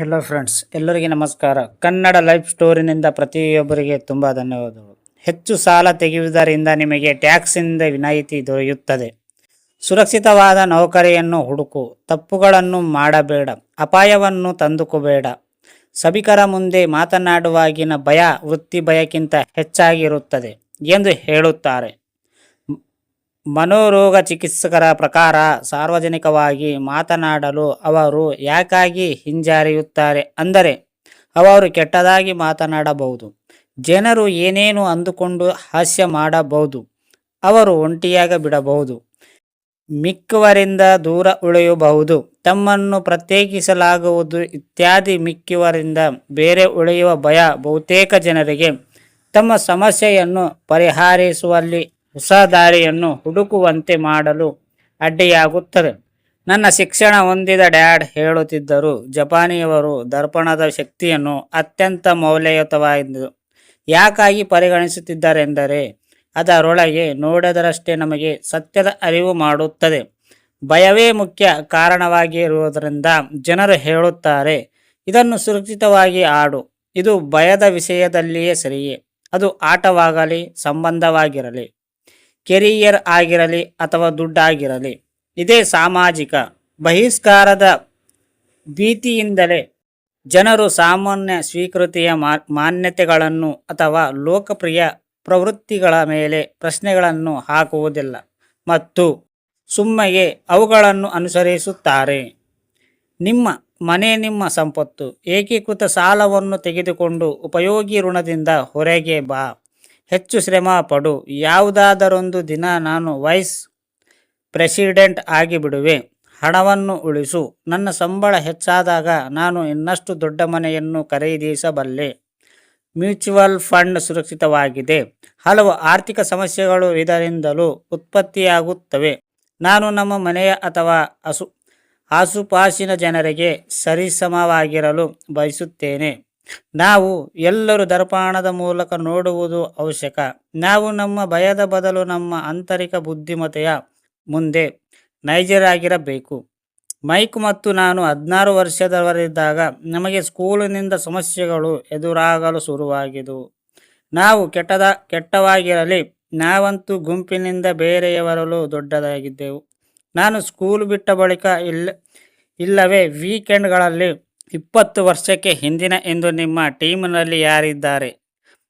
Hello friends ಎಲ್ಲರಿಗೆ ನಮಸ್ಕಾರ. Kannada life ಸ್ಟೋರಿನಿಂದ ಪ್ರತಿಯೊಬ್ಬರಿಗೆ ತುಂಬ ಧನ್ಯವಾದಗಳು. ಹೆಚ್ಚು ಸಾಲ ತೆಗೆಯುವುದರಿಂದ ನಿಮಗೆ ಟ್ಯಾಕ್ಸಿಂದ ವಿನಾಯಿತಿ ದೊರೆಯುತ್ತದೆ. ಸುರಕ್ಷಿತವಾದ ನೌಕರಿಯನ್ನು ಹುಡುಕು, ತಪ್ಪುಗಳನ್ನು ಮಾಡಬೇಡ, ಅಪಾಯವನ್ನು ತಂದುಕೋಬೇಡ. ಸಭಿಕರ ಮುಂದೆ ಮಾತನಾಡುವಾಗಿನ ಭಯ ವೃತ್ತಿ ಭಯಕ್ಕಿಂತ ಹೆಚ್ಚಾಗಿರುತ್ತದೆ ಎಂದು ಹೇಳುತ್ತಾರೆ. ಮನೋರೋಗ ಚಿಕಿತ್ಸಕರ ಪ್ರಕಾರ ಸಾರ್ವಜನಿಕವಾಗಿ ಮಾತನಾಡಲು ಅವರು ಯಾಕಾಗಿ ಹಿಂಜರಿಯುತ್ತಾರೆ ಅಂದರೆ, ಅವರು ಕೆಟ್ಟದಾಗಿ ಮಾತನಾಡಬಹುದು, ಜನರು ಏನೇನು ಅಂದುಕೊಂಡು ಹಾಸ್ಯ ಮಾಡಬಹುದು, ಅವರು ಒಂಟಿಯಾಗ ಬಿಡಬಹುದು ಮಿಕ್ಕವರಿಂದ ದೂರ ಉಳಿಯಬಹುದು, ತಮ್ಮನ್ನು ಪ್ರತ್ಯೇಕಿಸಲಾಗುವುದು ಇತ್ಯಾದಿ ಮಿಕ್ಕುವರಿಂದ ಬೇರೆ ಉಳಿಯುವ ಭಯ ಬಹುತೇಕ ಜನರಿಗೆ ತಮ್ಮ ಸಮಸ್ಯೆಯನ್ನು ಪರಿಹರಿಸುವಲ್ಲಿ ಹೊಸ ದಾರಿಯನ್ನು ಹುಡುಕುವಂತೆ ಮಾಡಲು ಅಡ್ಡಿಯಾಗುತ್ತದೆ. ನನ್ನ ಶಿಕ್ಷಣ ಹೊಂದಿದ ಡ್ಯಾಡ್ ಹೇಳುತ್ತಿದ್ದರು, ಜಪಾನಿಯವರು ದರ್ಪಣದ ಶಕ್ತಿಯನ್ನು ಅತ್ಯಂತ ಮೌಲ್ಯಯುತವಾದ್ದು ಯಾಕಾಗಿ ಪರಿಗಣಿಸುತ್ತಿದ್ದಾರೆಂದರೆ ಅದರೊಳಗೆ ನೋಡದರಷ್ಟೇ ನಮಗೆ ಸತ್ಯದ ಅರಿವು ಮಾಡುತ್ತದೆ. ಭಯವೇ ಮುಖ್ಯ ಕಾರಣವಾಗಿರುವುದರಿಂದ ಜನರು ಹೇಳುತ್ತಾರೆ, ಇದನ್ನು ಸುರಕ್ಷಿತವಾಗಿ ಆಡು. ಇದು ಭಯದ ವಿಷಯದಲ್ಲಿಯೇ ಸರಿಯೇ. ಅದು ಆಟವಾಗಲಿ, ಸಂಬಂಧವಾಗಿರಲಿ. ಕೆರಿಯರ್ ಆಗಿರಲಿ ಅಥವಾ ದುಡ್ಡಾಗಿರಲಿ, ಇದೇ ಸಾಮಾಜಿಕ ಬಹಿಷ್ಕಾರದ ಭೀತಿಯಿಂದಲೇ ಜನರು ಸಾಮಾನ್ಯ ಸ್ವೀಕೃತಿಯ ಮಾನ್ಯತೆಗಳನ್ನು ಅಥವಾ ಲೋಕಪ್ರಿಯ ಪ್ರವೃತ್ತಿಗಳ ಮೇಲೆ ಪ್ರಶ್ನೆಗಳನ್ನು ಹಾಕುವುದಿಲ್ಲ ಮತ್ತು ಸುಮ್ಮಗೆ ಅವುಗಳನ್ನು ಅನುಸರಿಸುತ್ತಾರೆ. ನಿಮ್ಮ ಮನೆ ನಿಮ್ಮ ಸಂಪತ್ತು, ಏಕೀಕೃತ ಸಾಲವನ್ನು ತೆಗೆದುಕೊಂಡು ಉಪಯೋಗಿ ಋಣದಿಂದ ಹೊರಗೆ ಬಾ. ಹೆಚ್ಚು ಶ್ರಮ ಪಡು. ಯಾವುದಾದರೊಂದು ದಿನ ನಾನು ವೈಸ್ ಪ್ರೆಸಿಡೆಂಟ್ ಆಗಿಬಿಡುವೆ. ಹಣವನ್ನು ಉಳಿಸು. ನನ್ನ ಸಂಬಳ ಹೆಚ್ಚಾದಾಗ ನಾನು ಇನ್ನಷ್ಟು ದೊಡ್ಡ ಮನೆಯನ್ನು ಖರೀದಿಸಬಲ್ಲೆ. ಮ್ಯೂಚುವಲ್ ಫಂಡ್ ಸುರಕ್ಷಿತವಾಗಿದೆ. ಹಲವು ಆರ್ಥಿಕ ಸಮಸ್ಯೆಗಳು ಇದರಿಂದಲೂ ಉತ್ಪತ್ತಿಯಾಗುತ್ತವೆ. ನಾನು ನಮ್ಮ ಮನೆಯ ಅಥವಾ ಅಸು ಆಸುಪಾಸಿನ ಜನರಿಗೆ ಸರಿಸಮವಾಗಿರಲು ಬಯಸುತ್ತೇನೆ. ನಾವು ಎಲ್ಲರೂ ದರ್ಪಣದ ಮೂಲಕ ನೋಡುವುದು ಅವಶ್ಯಕ. ನಾವು ನಮ್ಮ ಭಯದ ಬದಲು ನಮ್ಮ ಆಂತರಿಕ ಬುದ್ಧಿಮತೆಯ ಮುಂದೆ ನೈಜರಾಗಿರಬೇಕು. ಮೈಕ್ ಮತ್ತು ನಾನು ಹದಿನಾರು ವರ್ಷದವರಿದ್ದಾಗ ನಮಗೆ ಸ್ಕೂಲಿನಿಂದ ಸಮಸ್ಯೆಗಳು ಎದುರಾಗಲು ಶುರುವಾಗಿದ್ದವು ನಾವು ಕೆಟ್ಟದ, ಕೆಟ್ಟವಾಗಿರಲಿ, ನಾವಂತೂ ಗುಂಪಿನಿಂದ ಬೇರೆಯವರಲು ದೊಡ್ಡದಾಗಿದ್ದೆವು. ನಾನು ಸ್ಕೂಲ್ ಬಿಟ್ಟ ಬಳಿಕ ಇಲ್ಲ ಇಲ್ಲವೇ ವೀಕೆಂಡ್ಗಳಲ್ಲಿ ಇಪ್ಪತ್ತು ವರ್ಷಕ್ಕೆ ಹಿಂದಿನ ಎಂದು ನಿಮ್ಮ ಟೀಮ್ನಲ್ಲಿ ಯಾರಿದ್ದಾರೆ?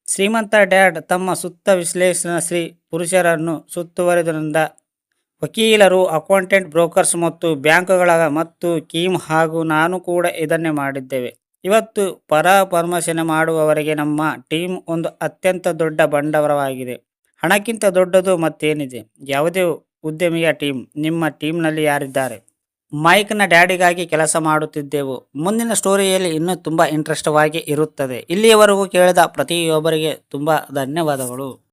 ಶ್ರೀಮಂತ ಡ್ಯಾಡ್, ತಮ್ಮ ಸುತ್ತ ವಿಶ್ಲೇಷಣಶ್ರೀ ಪುರುಷರನ್ನು ಸುತ್ತುವರಿದ್ರಿಂದ ವಕೀಲರು, ಅಕೌಂಟೆಂಟ್, ಬ್ರೋಕರ್ಸ್ ಮತ್ತು ಬ್ಯಾಂಕುಗಳ ಮತ್ತು ಕೀಮ್ ಹಾಗೂ ನಾನು ಕೂಡ ಇದನ್ನೇ ಮಾಡಿದ್ದೇವೆ. ಇವತ್ತು ಪರಾಮರ್ಶನೆ ಮಾಡುವವರೆಗೆ ನಮ್ಮ ಟೀಮ್ ಒಂದು ಅತ್ಯಂತ ದೊಡ್ಡ ಬಂಡವಾಳವಾಗಿದೆ. ಹಣಕ್ಕಿಂತ ದೊಡ್ಡದು ಮತ್ತೇನಿದೆ? ಯಾವುದೇ ಉದ್ಯಮಿಯ ಟೀಮ್ ನಿಮ್ಮ ಟೀಮ್ನಲ್ಲಿ ಯಾರಿದ್ದಾರೆ? ಮೈಕ್ನ ಡ್ಯಾಡಿಗಾಗಿ ಕೆಲಸ ಮಾಡುತ್ತಿದ್ದೆವು. ಮುಂದಿನ ಸ್ಟೋರಿಯಲ್ಲಿ ಇನ್ನೂ ತುಂಬ ಇಂಟ್ರೆಸ್ಟವಾಗಿ ಇರುತ್ತದೆ. ಇಲ್ಲಿಯವರೆಗೂ ಕೇಳಿದ ಪ್ರತಿಯೊಬ್ಬರಿಗೆ ತುಂಬ ಧನ್ಯವಾದಗಳು.